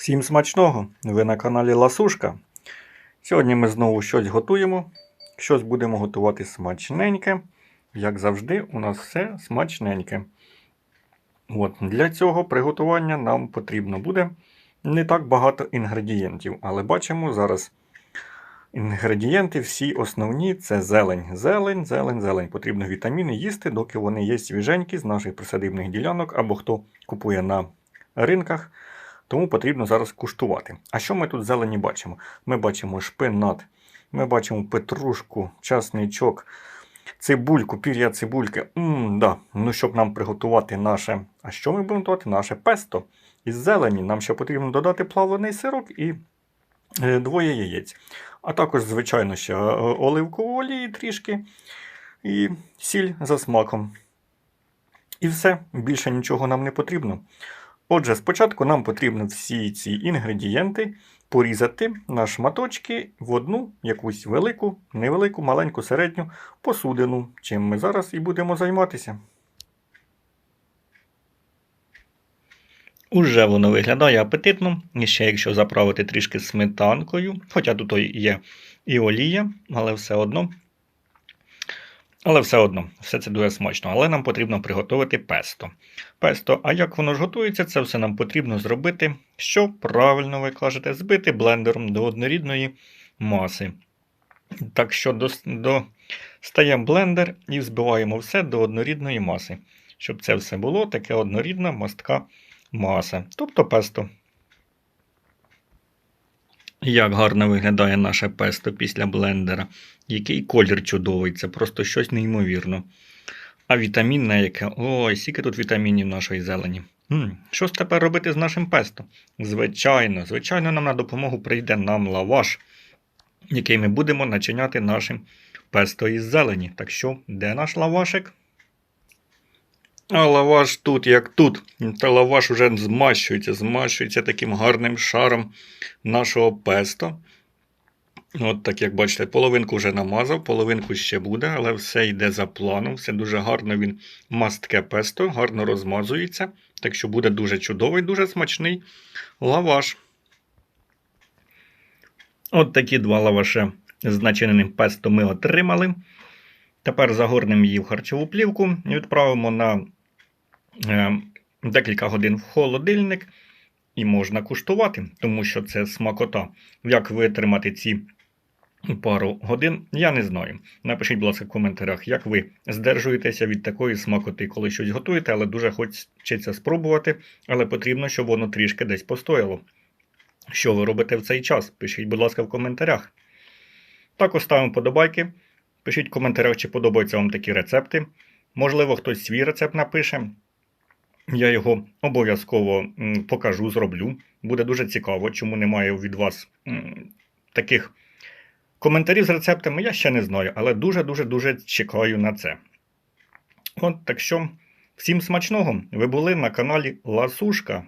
Всім смачного! Ви на каналі Ласушка. Сьогодні ми знову щось готуємо. Щось будемо готувати смачненьке. Як завжди, у нас все смачненьке. От, для цього приготування нам потрібно буде не так багато інгредієнтів, але бачимо зараз інгредієнти всі основні це зелень. Зелень, зелень, зелень. Потрібно вітаміни їсти, доки вони є свіженькі з наших присадибних ділянок або хто купує на ринках. Тому потрібно зараз куштувати. А що ми тут зелені бачимо? Ми бачимо шпинат, ми бачимо петрушку, часничок, цибульку, пір'я цибульки. Мм, да. Ну, щоб нам приготувати наше. А що ми будемо готувати? Наше песто із зелені. Нам ще потрібно додати плавлений сирок і е, двоє яєць. А також, звичайно, ще е, оливкової олії трішки і сіль за смаком. І все, більше нічого нам не потрібно. Отже, спочатку нам потрібно всі ці інгредієнти порізати на шматочки в одну якусь велику, невелику, маленьку, середню посудину, чим ми зараз і будемо займатися. Уже воно виглядає апетитно. І ще якщо заправити трішки сметанкою, хоча тут є і олія, але все одно. Але все одно, все це дуже смачно. Але нам потрібно приготувати песто. Песто, а як воно ж готується, це все нам потрібно зробити, що правильно ви кажете, збити блендером до однорідної маси. Так що достаємо блендер і збиваємо все до однорідної маси, щоб це все було таке однорідна мастка маса, тобто песто. Як гарно виглядає наше песто після блендера. Який колір чудовий, це просто щось неймовірно. А вітамінне яке. Ой, скільки тут вітамінів нашої зелені. М, Що ж тепер робити з нашим песто? Звичайно, звичайно, нам на допомогу прийде нам лаваш, який ми будемо начиняти нашим песто із зелені. Так що, де наш лавашик? А лаваш тут, як тут. Та лаваш уже змащується, змащується таким гарним шаром нашого песто. От так, як бачите, половинку вже намазав, половинку ще буде, але все йде за планом. Все дуже гарно він мастке песто, гарно розмазується. Так що буде дуже чудовий, дуже смачний лаваш. От такі два лаваші з начиненим песто ми отримали. Тепер загорнемо її в харчову плівку і відправимо на декілька годин в холодильник. І можна куштувати, тому що це смакота. Як витримати ці пару годин, я не знаю. Напишіть, будь ласка, в коментарях, як ви здержуєтеся від такої смакоти, коли щось готуєте, але дуже хочеться спробувати, але потрібно, щоб воно трішки десь постояло. Що ви робите в цей час? Пишіть, будь ласка, в коментарях. Також ставимо подобайки. Пишіть в коментарях, чи подобаються вам такі рецепти. Можливо, хтось свій рецепт напише. Я його обов'язково покажу, зроблю. Буде дуже цікаво, чому немає від вас таких коментарів з рецептами, я ще не знаю, але дуже-дуже дуже чекаю на це. От так що, всім смачного! Ви були на каналі Ласушка.